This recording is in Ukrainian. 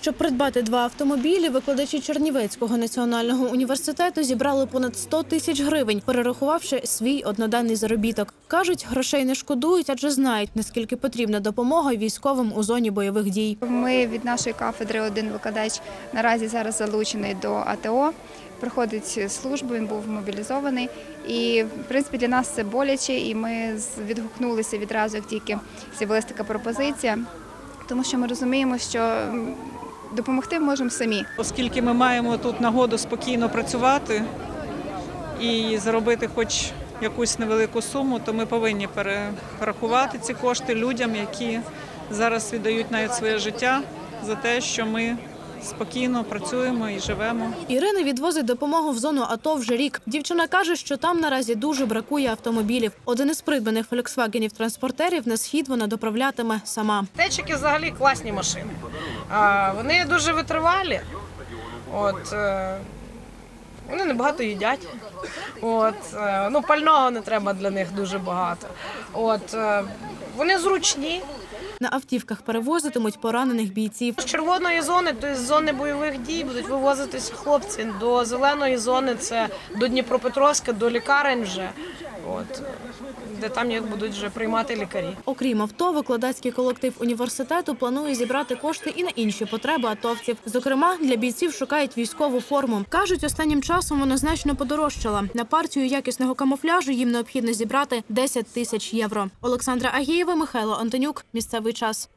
Щоб придбати два автомобілі, викладачі Чернівецького національного університету зібрали понад 100 тисяч гривень, перерахувавши свій одноденний заробіток. Кажуть, грошей не шкодують, адже знають, наскільки потрібна допомога військовим у зоні бойових дій. Ми від нашої кафедри один викладач наразі зараз залучений до АТО. Проходить службу, він був мобілізований. І в принципі для нас це боляче, і ми відгукнулися відразу, як тільки з'явилася така пропозиція, тому що ми розуміємо, що допомогти можемо самі. Оскільки ми маємо тут нагоду спокійно працювати і заробити хоч якусь невелику суму, то ми повинні перерахувати ці кошти людям, які зараз віддають навіть своє життя за те, що ми спокійно працюємо і живемо. Ірина відвозить допомогу в зону АТО вже рік. Дівчина каже, що там наразі дуже бракує автомобілів. Один із придбаних фольксвагенів-транспортерів на схід вона доправлятиме сама. Течики взагалі класні машини. Вони дуже витривалі. От, е, вони небагато їдять. От, е, ну, пального не треба для них дуже багато. От, е, вони зручні. На автівках перевозитимуть поранених бійців. З червоної зони, то з зони бойових дій, будуть вивозитися хлопці. До зеленої зони це до Дніпропетровська, до лікарень вже. От, де там їх будуть вже приймати лікарі. Окрім авто, викладацький колектив університету планує зібрати кошти і на інші потреби атовців. Зокрема, для бійців шукають військову форму. кажуть, останнім часом вона значно подорожчала. На партію якісного камуфляжу їм необхідно зібрати 10 тисяч євро. Олександра Агієва, Михайло Антонюк. Місцевий час.